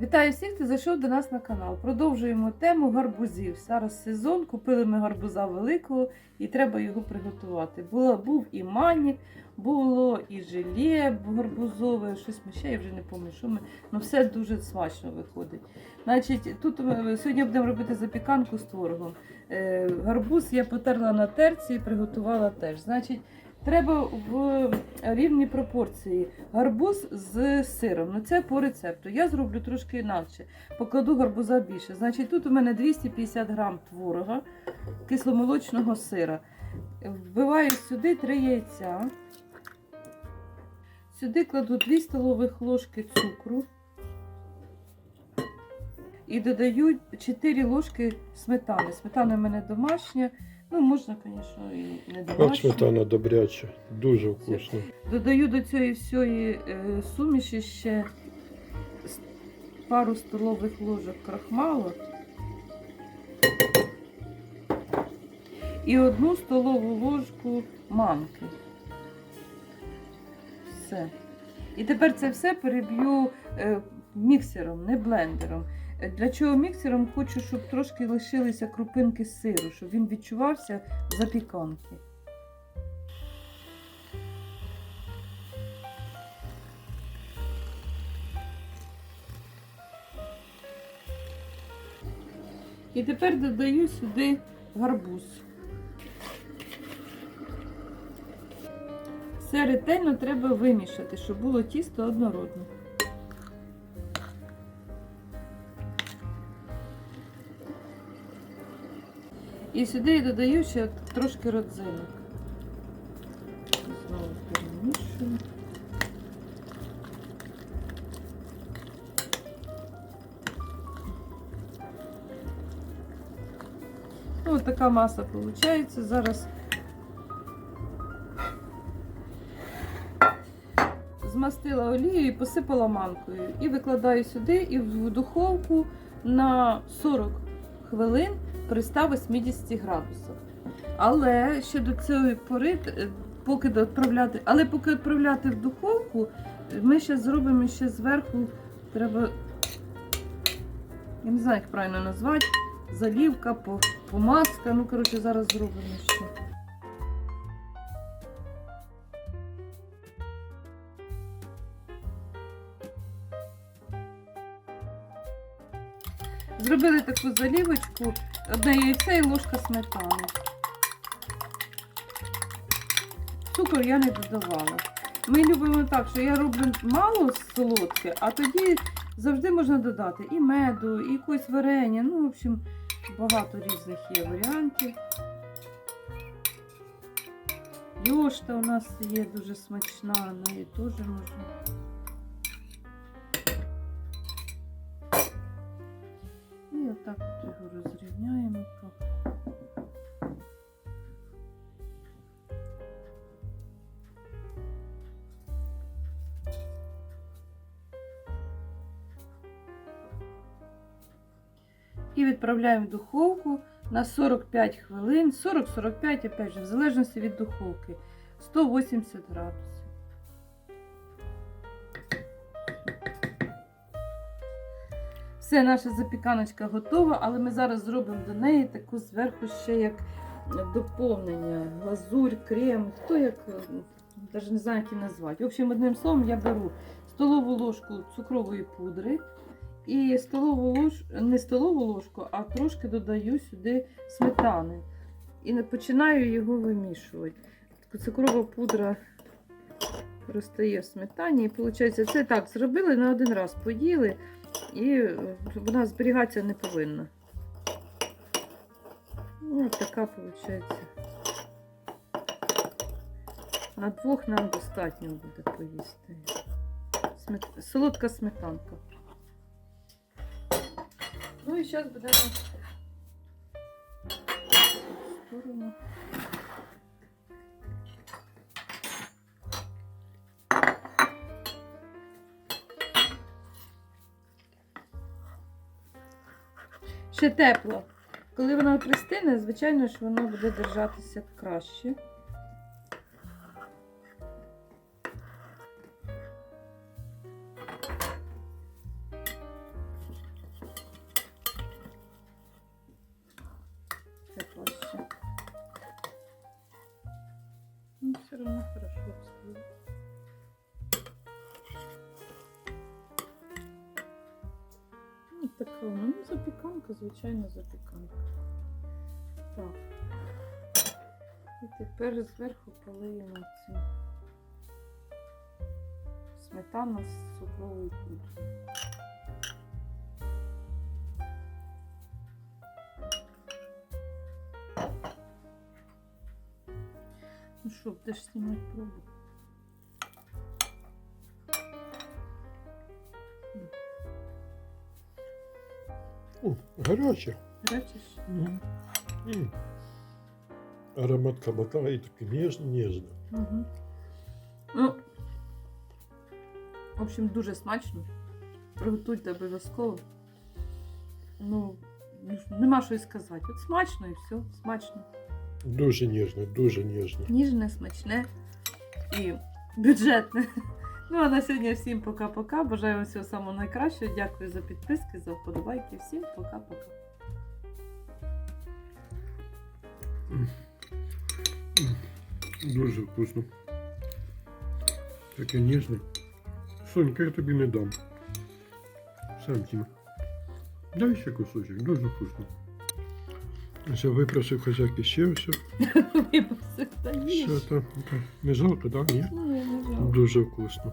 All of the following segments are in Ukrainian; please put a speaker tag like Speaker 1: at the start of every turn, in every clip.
Speaker 1: Вітаю всіх, хто зайшов до нас на канал. Продовжуємо тему гарбузів. Зараз сезон, купили ми гарбуза великого і треба його приготувати. Було, був і манік, було і желе гарбузове, щось ми ще, я вже не пам'ятаю, що ми. Ну все дуже смачно виходить. Значить, тут ми сьогодні будемо робити запіканку з творогом. Е, гарбуз я потерла на терці і приготувала теж. Значить, треба в рівні пропорції гарбуз з сиром. Ну це по рецепту. Я зроблю трошки інакше. Покладу гарбуза більше. Значить, тут у мене 250 грам творога, кисломолочного сира. Вбиваю сюди 3 яйця. Сюди кладу 2 столових ложки цукру. І додаю 4 ложки сметани. Сметана в мене домашня. Ну, можна, звісно, і не
Speaker 2: От
Speaker 1: домашня.
Speaker 2: сметана добряча, дуже вкусно.
Speaker 1: Додаю до цієї всієї е, суміші ще с- пару столових ложок крахмалу і одну столову ложку манки. Все. І тепер це все переб'ю е, міксером, не блендером. Для чого міксером? Хочу, щоб трошки лишилися крупинки сиру, щоб він відчувався в запіканки. І тепер додаю сюди гарбуз. Все ретельно треба вимішати, щоб було тісто однородне. І сюди я додаю ще трошки родзинок. Знову перемішую. Ну, от така маса виходить. Зараз змастила олією і посипала манкою. І викладаю сюди і в духовку на 40 хвилин при 180 градусах. Але ще до цієї пори, е, поки відправляти, але поки відправляти в духовку, ми ще зробимо ще зверху, треба, я не знаю, як правильно назвати, залівка, по- помазка. Ну, коротше, зараз зробимо ще. Зробили таку залівочку, одне яйце і ложка сметани. Цукор я не додавала. Ми любимо так, що я роблю мало солодке, а тоді завжди можна додати і меду, і якось варення. Ну, в общем, багато різних є варіантів. Йошта у нас є дуже смачна, неї теж можна. І отак от його розрівняємо. І відправляємо в духовку на 45 хвилин, 40-45, опять же, в залежності від духовки, 180 градусів. Все, наша запіканочка готова, але ми зараз зробимо до неї таку зверху ще як доповнення, глазурь, крем, хто як, навіть не знаю, як її назвати. В общем, одним словом, я беру столову ложку цукрової пудри і столову ложку, не столову ложку, а трошки додаю сюди сметани. І починаю його вимішувати. Цукрова пудра розтає в сметані. І виходить, це так зробили на один раз, поїли, і е, вона зберігатися не повинна. Ну, така виходить. На двох нам достатньо буде поїсти. Смет... Солодка сметанка. Ну і зараз будемо ще тепло. Коли воно пристине, звичайно ж воно буде держатися краще. Ну, все равно хорошо обстоит. Така ну, запіканка, звичайно, запіканка. Так. І тепер зверху полиємо цим сметана з цукровою пудрою. Ну що, будеш знімати пробу?
Speaker 2: О, гаряче.
Speaker 1: Бачиш?
Speaker 2: М. М. Аромат кабака і такий ніжний.
Speaker 1: Угу. Ну, в общем, дуже смачно. Приготуйте обов'язково. Ну, нема що й сказати. От смачно і все, смачно.
Speaker 2: Дуже ніжний, дуже ніжний.
Speaker 1: Ніжне, смачне і бюджетне. Ну, а на сьогодні всім пока-пока. Бажаю вам всього самого найкращого. Дякую за підписки, за вподобайки. Всім пока-пока.
Speaker 2: Дуже вкусно. Таке ніжне. Сонька, я тобі не дам. Сам тім. Дай ще кусочок, дуже вкусно. Все, випросив хазяйки ще все.
Speaker 1: Випуск та їж.
Speaker 2: Все, так, так. Не жовто, так? Ні?
Speaker 1: Ну, не знаю.
Speaker 2: Дуже вкусно.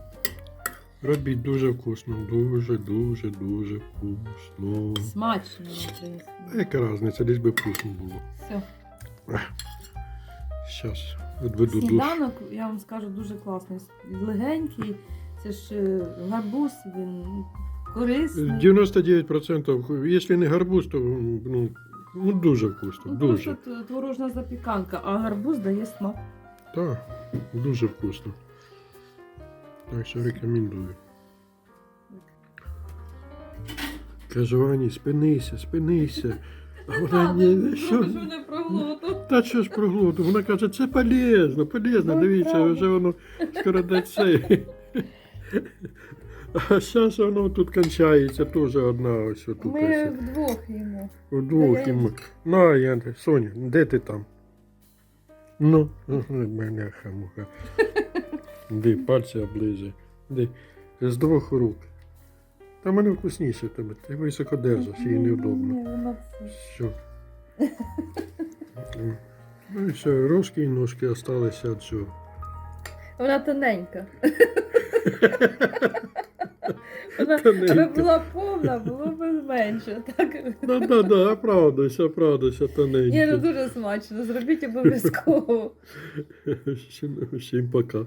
Speaker 2: Робіть дуже вкусно. Дуже, дуже, дуже вкусно.
Speaker 1: Смачно.
Speaker 2: А яка різниця, десь би вкусно було.
Speaker 1: Все.
Speaker 2: Зараз відведу душ.
Speaker 1: Сніданок, я вам скажу, дуже класний. Легенький. Це ж е, гарбуз, він корисний.
Speaker 2: 99%, якщо не гарбуз, то ну, ну дуже вкусно.
Speaker 1: Ну,
Speaker 2: Дуже.
Speaker 1: просто творожна запіканка, а гарбуз дає смак.
Speaker 2: Так, дуже вкусно. Так що рекомендую. Кажу, Ані, спинися, спинися. А вона ні, що? Та що ж проглоту? Вона каже, це полезно, полезно,
Speaker 1: Ну,
Speaker 2: дивіться, вже воно скоро даться. А зараз воно тут кончається, теж одна ось тут.
Speaker 1: Ми вдвох їмо.
Speaker 2: Вдвох йому. На, я, Соня, де ти там? Ну, мене хамуха. Де пальці облизує. Де? З двох рук. Та мене вкусніше тебе. Ти високо держиш, їй неудобно. Все. Ну і все, рожки і ножки залишилися від цього.
Speaker 1: Вона тоненька. Вона аби була повна, було б менше. Так?
Speaker 2: Да, да, да, оправдуйся, оправдуйся,
Speaker 1: Ні, ну
Speaker 2: тоненько.
Speaker 1: дуже смачно. Зробіть обов'язково.
Speaker 2: Всім пока.